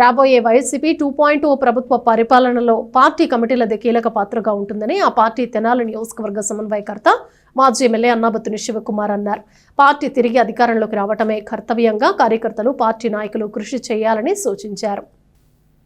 రాబోయే YCP two point ప్రభుత్వ పరిపాలనలో పార్టీ కమిటీలది కీలక పాత్రగా ఉంటుందని ఆ పార్టీ తెనాలి నియోజకవర్గ సమన్వయకర్త మాజీ ఎమ్మెల్యే అన్నాబత్తుని శివకుమార్ అన్నారు. పార్టీ తిరిగి అధికారంలోకి రావటమే కర్తవ్యంగా కార్యకర్తలు పార్టీ నాయకులు కృషి చేయాలని సూచించారు.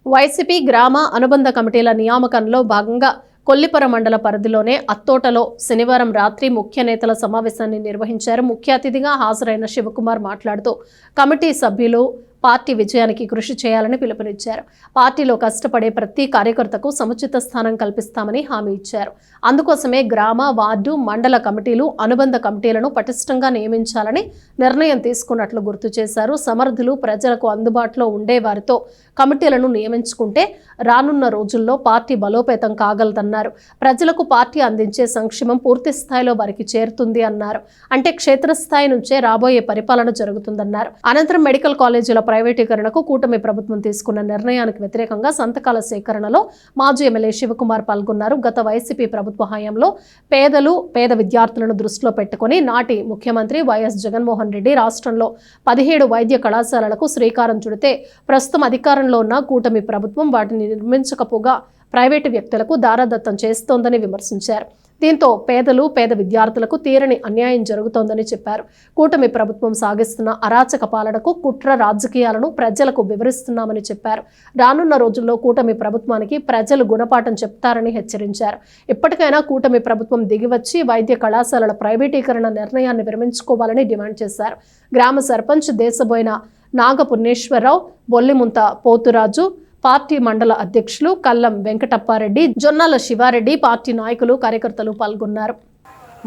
వైసీపీ గ్రామ అనుబంధ కమిటీల నియామకంలో భాగంగా కొల్లిపర మండల పరిధిలోనే అత్తోటలో శనివారం రాత్రి ముఖ్య నేతల సమావేశాన్ని నిర్వహించారు. ముఖ్య అతిథిగా హాజరైన శివకుమార్ మాట్లాడుతూ కమిటీ సభ్యులు పార్టీ విజయానికి కృషి చేయాలని పిలుపునిచ్చారు. పార్టీలో కష్టపడే ప్రతి కార్యకర్తకు సముచిత స్థానం కల్పిస్తామని హామీ ఇచ్చారు. అందుకోసమే గ్రామ వార్డు మండల కమిటీలు అనుబంధ కమిటీలను పటిష్టంగా నియమించాలని నిర్ణయం తీసుకున్నట్లు గుర్తు చేశారు. సమర్థులు ప్రజలకు అందుబాటులో ఉండే వారితో కమిటీలను నియమించుకుంటే రానున్న రోజుల్లో పార్టీ బలోపేతం కాగలదన్నారు. ప్రజలకు పార్టీ అందించే సంక్షేమం పూర్తి స్థాయిలో వారికి చేరుతుంది అన్నారు. అంటే క్షేత్రస్థాయి నుంచే రాబోయే పరిపాలన జరుగుతుందన్నారు. అనంతరం మెడికల్ కాలేజీల ప్రైవేటీకరణకు కూటమి ప్రభుత్వం తీసుకున్న నిర్ణయానికి వ్యతిరేకంగా సంతకాల సేకరణలో మాజీ ఎమ్మెల్యే శివకుమార్ పాల్గొన్నారు. గత వైసీపీ ప్రభుత్వ హయాంలో పేదలు పేద విద్యార్థులను దృష్టిలో పెట్టుకుని నాటి ముఖ్యమంత్రి వైఎస్ జగన్మోహన్ రెడ్డి రాష్ట్రంలో పదిహేడు వైద్య కళాశాలలకు శ్రీకారం చుడితే ప్రస్తుతం అధికారంలో ఉన్న కూటమి ప్రభుత్వం వాటిని నిర్మించకపోగా ప్రైవేటు వ్యక్తులకు దారాదత్తం చేస్తోందని విమర్శించారు. దీంతో పేదలు పేద విద్యార్థులకు తీరని అన్యాయం జరుగుతోందని చెప్పారు. కూటమి ప్రభుత్వం సాగిస్తున్న అరాచక పాలనకు కుట్ర రాజకీయాలను ప్రజలకు వివరిస్తున్నామని చెప్పారు. రానున్న రోజుల్లో కూటమి ప్రభుత్వానికి ప్రజలు గుణపాఠం చెప్తారని హెచ్చరించారు. ఇప్పటికైనా కూటమి ప్రభుత్వం దిగివచ్చి వైద్య కళాశాలల ప్రైవేటీకరణ నిర్ణయాన్ని విరమించుకోవాలని డిమాండ్ చేశారు. గ్రామ సర్పంచ్ దేశబోయిన నాగపుణ్యేశ్వరరావు బొల్లిముంత పోతురాజు పార్టీ మండల అధ్యక్షులు కల్లం వెంకటప్పారెడ్డి జొన్నాల శివారెడ్డి పార్టీ నాయకులు కార్యకర్తలు పాల్గొన్నారు.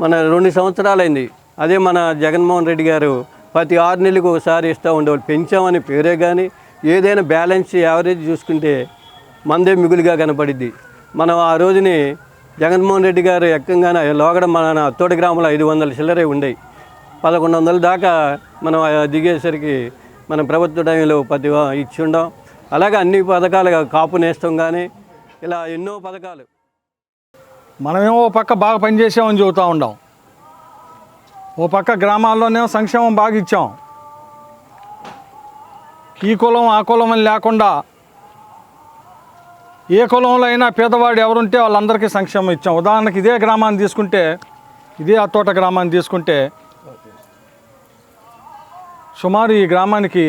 మన రెండు సంవత్సరాలైంది. అదే మన జగన్మోహన్ రెడ్డి గారు ప్రతి ఆరు నెలలకు ఒకసారి ఇస్తూ ఉండేవాళ్ళు. పెంచామని పేరే కానీ ఏదైనా బ్యాలెన్స్ యావరేజ్ చూసుకుంటే మందే మిగులుగా కనపడిద్ది. మనం ఆ రోజుని జగన్మోహన్ రెడ్డి గారు ఎక్కంగానే లోగడ మన తోట గ్రామంలో ఐదు వందల చిల్లరే ఉండేవి పదకొండు వందల దాకా మనం దిగేసరికి మన ప్రభుత్వ టైంలో ప్రతి ఇచ్చి ఉండం. అలాగే అన్ని పథకాలు కాపు నేస్తం కానీ ఇలా ఎన్నో పథకాలు. మనమేమో ఓ పక్క బాగా పనిచేసామని చెబుతూ ఉండాం. ఓ పక్క గ్రామాల్లోనేమో సంక్షేమం బాగా ఇచ్చాం. ఈ కులం ఆ కులం అని లేకుండా ఏ కులంలో అయినా పేదవాడు ఎవరుంటే వాళ్ళందరికీ సంక్షేమం ఇచ్చాం. ఉదాహరణకి ఇదే గ్రామాన్ని తీసుకుంటే ఇదే అత్తోట గ్రామాన్ని తీసుకుంటే సుమారు ఈ గ్రామానికి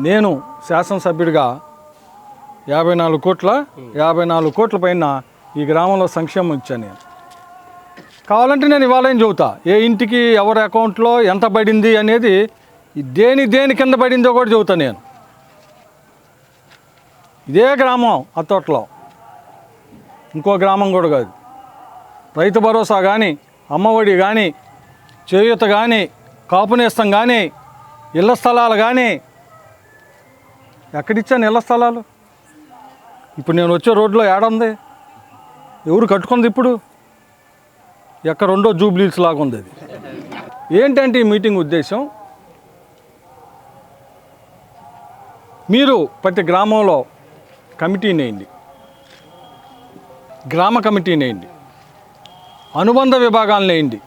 నేను శాసనసభ్యుడిగా యాభై నాలుగు కోట్ల యాభై నాలుగు కోట్ల పైన ఈ గ్రామంలో సంక్షేమం ఇచ్చాను నేను. కావాలంటే నేను ఇవాళ ఏం చెబుతా? ఏ ఇంటికి ఎవరి అకౌంట్లో ఎంత పడింది అనేది దేని దేని కింద పడిందో కూడా చెబుతా నేను. ఇదే గ్రామం అత్తోట్లో ఇంకో గ్రామం కూడా కాదు. రైతు భరోసా కానీ అమ్మఒడి కానీ చేయూత కానీ కాపునేస్తం కానీ ఇళ్ళ స్థలాలు కానీ ఎక్కడిచ్చాను ఇళ్ళ స్థలాలు? ఇప్పుడు నేను వచ్చే రోడ్లో ఏడుంది? ఎవరు కట్టుకుంది ఇప్పుడు? ఎక్కడ రెండో జూబ్లీస్ లాగా ఉంది అది. ఏంటంటే ఈ మీటింగ్ ఉద్దేశం? మీరు ప్రతి గ్రామంలో కమిటీని వేయండి గ్రామ కమిటీని వేయండి అనుబంధ విభాగాలను వేయండి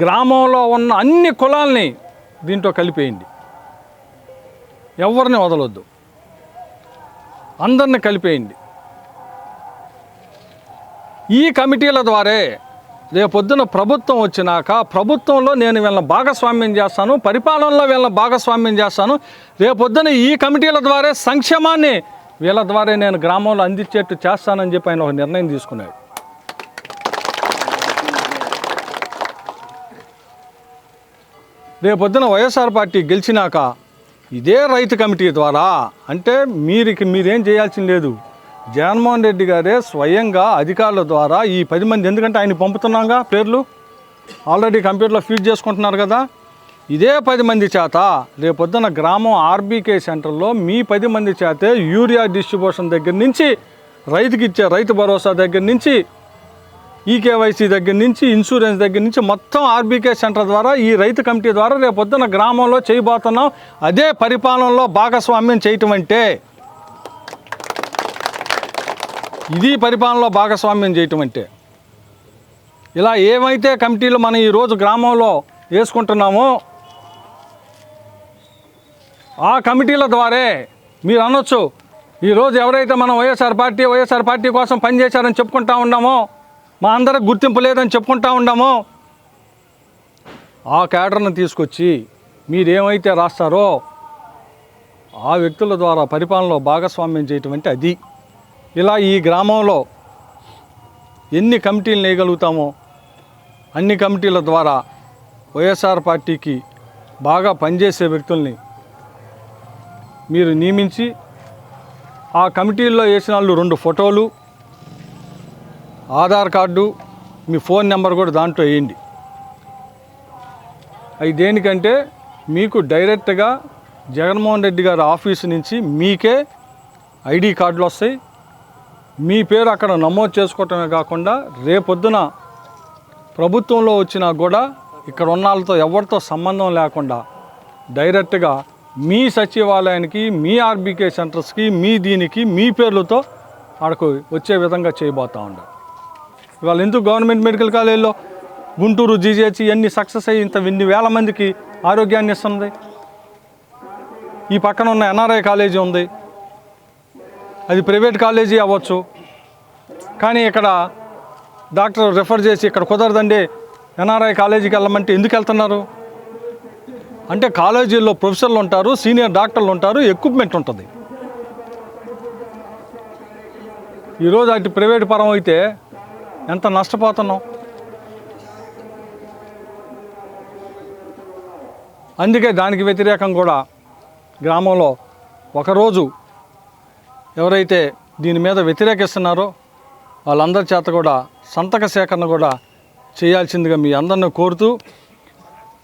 గ్రామంలో ఉన్న అన్ని కులాలని దీంట్లో కలిపేయండి. ఎవరిని వదలొద్దు. అందరిని కలిపేయండి. ఈ కమిటీల ద్వారే రేపొద్దున ప్రభుత్వం వచ్చినాక ప్రభుత్వంలో నేను వీళ్ళని భాగస్వామ్యం చేస్తాను పరిపాలనలో వీళ్ళని భాగస్వామ్యం చేస్తాను. రేపొద్దున ఈ కమిటీల ద్వారా సంక్షేమాన్ని వీళ్ళ ద్వారా నేను గ్రామంలో అందించేట్టు చేస్తానని చెప్పి ఆయన ఒక నిర్ణయం తీసుకున్నాడు. రేపొద్దున వైఎస్ఆర్ పార్టీ గెలిచినాక ఇదే రైతు కమిటీ ద్వారా అంటే మీరికి మీరేం చేయాల్సింది లేదు. జగన్మోహన్ రెడ్డి గారే స్వయంగా అధికారుల ద్వారా ఈ పది మంది ఎందుకంటే ఆయన పంపుతున్నాగా పేర్లు? ఆల్రెడీ కంప్యూటర్లో ఫీడ్ చేసుకుంటున్నారు కదా. ఇదే పది మంది చేత రేపొద్దున గ్రామం ఆర్బీకే సెంటర్లో మీ పది మంది చేతే యూరియా డిస్ట్రిబ్యూషన్ దగ్గర నుంచి రైతుకి ఇచ్చే రైతు భరోసా దగ్గర నుంచి ఈకేవైసీ దగ్గర నుంచి ఇన్సూరెన్స్ దగ్గర నుంచి మొత్తం ఆర్బీకే సెంటర్ ద్వారా ఈ రైతు కమిటీ ద్వారా రేపొద్దున గ్రామంలో చేయబోతున్నాం. అదే పరిపాలనలో భాగస్వామ్యం చేయటం అంటే ఇది పరిపాలనలో భాగస్వామ్యం చేయటం అంటే. ఇలా ఏమైతే కమిటీలు మనం ఈరోజు గ్రామంలో వేసుకుంటున్నామో ఆ కమిటీల ద్వారే మీరు అనొచ్చు ఈరోజు ఎవరైతే మనం వైఎస్ఆర్ పార్టీ వైఎస్ఆర్ పార్టీ కోసం పనిచేశారని చెప్పుకుంటా ఉన్నామో మా అందరికి గుర్తింపు లేదని చెప్పుకుంటా ఉండాము. ఆ కేడర్ను తీసుకొచ్చి మీరేమైతే రాస్తారో ఆ వ్యక్తుల ద్వారా పరిపాలనలో భాగస్వామ్యం చేయటం అంటే అది. ఇలా ఈ గ్రామంలో ఎన్ని కమిటీలు వేయగలుగుతామో అన్ని కమిటీల ద్వారా వైఎస్ఆర్ పార్టీకి బాగా పనిచేసే వ్యక్తుల్ని మీరు నియమించి ఆ కమిటీల్లో వేసిన వాళ్ళు రెండు ఫోటోలు ఆధార్ కార్డు మీ ఫోన్ నెంబర్ కూడా దాంట్లో వేయండి. అవి దేనికంటే మీకు డైరెక్ట్గా జగన్మోహన్ రెడ్డి గారి ఆఫీస్ నుంచి మీకే ఐడి కార్డులు వస్తాయి. మీ పేరు అక్కడ నమోదు చేసుకోవటమే కాకుండా రేపొద్దున ప్రభుత్వంలో వచ్చినా కూడా ఇక్కడ ఉన్న వాళ్ళతో ఎవరితో సంబంధం లేకుండా డైరెక్ట్గా మీ సచివాలయానికి మీ ఆర్బీకే సెంటర్స్కి మీ దీనికి మీ పేర్లతో ఆడకు వచ్చే విధంగా చేయబోతా ఉండాలి. ఇవాళ ఎందుకు గవర్నమెంట్ మెడికల్ కాలేజీలో గుంటూరు జీజేహెచ్ ఇవన్నీ సక్సెస్ అయ్యి ఇంత ఇన్ని వేల మందికి ఆరోగ్యాన్ని ఇస్తుంది? ఈ పక్కన ఉన్న ఎన్ఆర్ఐ కాలేజీ ఉంది. అది ప్రైవేట్ కాలేజీ అవ్వచ్చు. కానీ ఇక్కడ డాక్టర్ రెఫర్ చేసి ఇక్కడ కుదరదండి ఎన్ఆర్ఐ కాలేజీకి వెళ్ళమంటే ఎందుకు వెళ్తున్నారు? అంటే కాలేజీల్లో ప్రొఫెసర్లు ఉంటారు సీనియర్ డాక్టర్లు ఉంటారు ఎక్విప్మెంట్ ఉంటుంది. ఈరోజు అటు ప్రైవేట్ పరం అయితే ఎంత నష్టపోతున్నాం అందుకే దానికి వ్యతిరేకం కూడా గ్రామంలో ఒకరోజు ఎవరైతే దీని మీద వ్యతిరేకిస్తున్నారో వాళ్ళందరి చేత కూడా సంతక సేకరణ కూడా చేయాల్సిందిగా మీ అందరిని కోరుతూ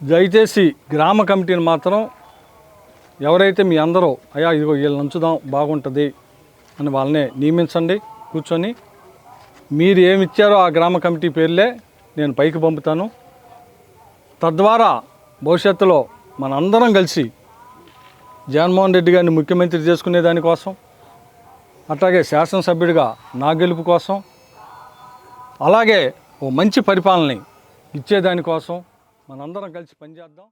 దయచేసి గ్రామ కమిటీని మాత్రం ఎవరైతే మీ అందరూ అయ్యా ఇదిగో వీళ్ళని ఉంచుదాం బాగుంటుంది అని వాళ్ళని నియమించండి కూర్చొని మీరు ఏమి ఇచ్చారో ఆ గ్రామ కమిటీ పేర్లే నేను పైకి పంపుతాను. తద్వారా భవిష్యత్తులో మనందరం కలిసి జగన్మోహన్ రెడ్డి గారిని ముఖ్యమంత్రి చేసుకునే దానికోసం అట్లాగే శాసనసభ్యుడిగా నా గెలుపు కోసం అలాగే ఓ మంచి పరిపాలనని ఇచ్చేదానికోసం మనందరం కలిసి పనిచేద్దాం.